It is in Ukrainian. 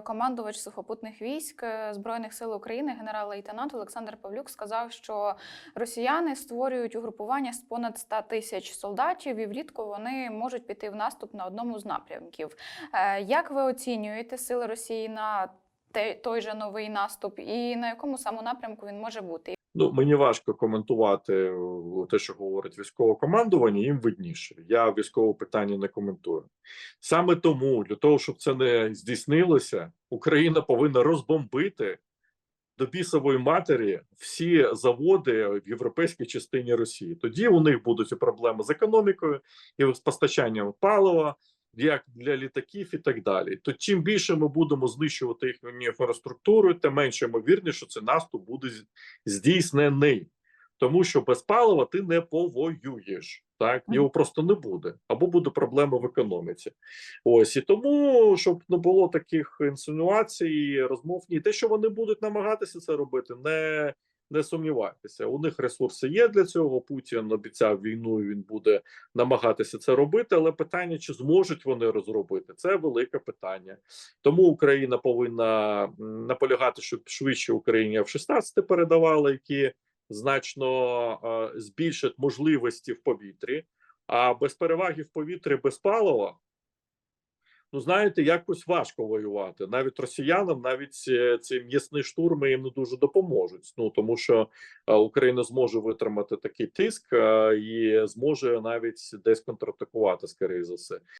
командувач сухопутних військ е, Збройних сил України, генерал-лейтенант Олександр Павлюк, сказав, що росіяни створюють угрупування з понад 100 тисяч солдатів, і влітку вони можуть піти в наступ на одному з напрямків. Е, Як ви оцінюєте сили Росії на той же новий наступ, і на якому саме напрямку він може бути? Ну, мені важко коментувати те, що говорить військове командування, їм видніше. Я військове питання не коментую. Саме тому, для того, щоб це не здійснилося, Україна повинна розбомбити до бісової матері всі заводи в європейській частині Росії. Тоді у них будуть проблеми з економікою і з постачанням палива, як для літаків і так далі. То чим більше ми будемо знищувати їхню інфраструктуру, тим менше ймовірніше, що цей наступ буде здійснений. Тому що без палива ти не повоюєш. Так, його просто не буде, або буде проблема в економіці. Ось і тому, щоб не було таких інсинуацій, розмов, ні, те, що вони будуть намагатися це робити, не, не сумнівайтеся. У них ресурси є для цього. Путін обіцяв війну, він буде намагатися це робити. Але питання, чи зможуть вони розробити, це велике питання. Тому Україна повинна наполягати, щоб швидше Україні F-16 передавали, які значно збільшать можливості в повітрі. А без переваги в повітрі без палива. Ну, знаєте, якось важко воювати. Навіть росіянам, навіть ці м'ясні штурми їм не дуже допоможуть. Ну тому що е, Україна зможе витримати такий тиск е, і зможе навіть десь контратакувати, скоріше за все.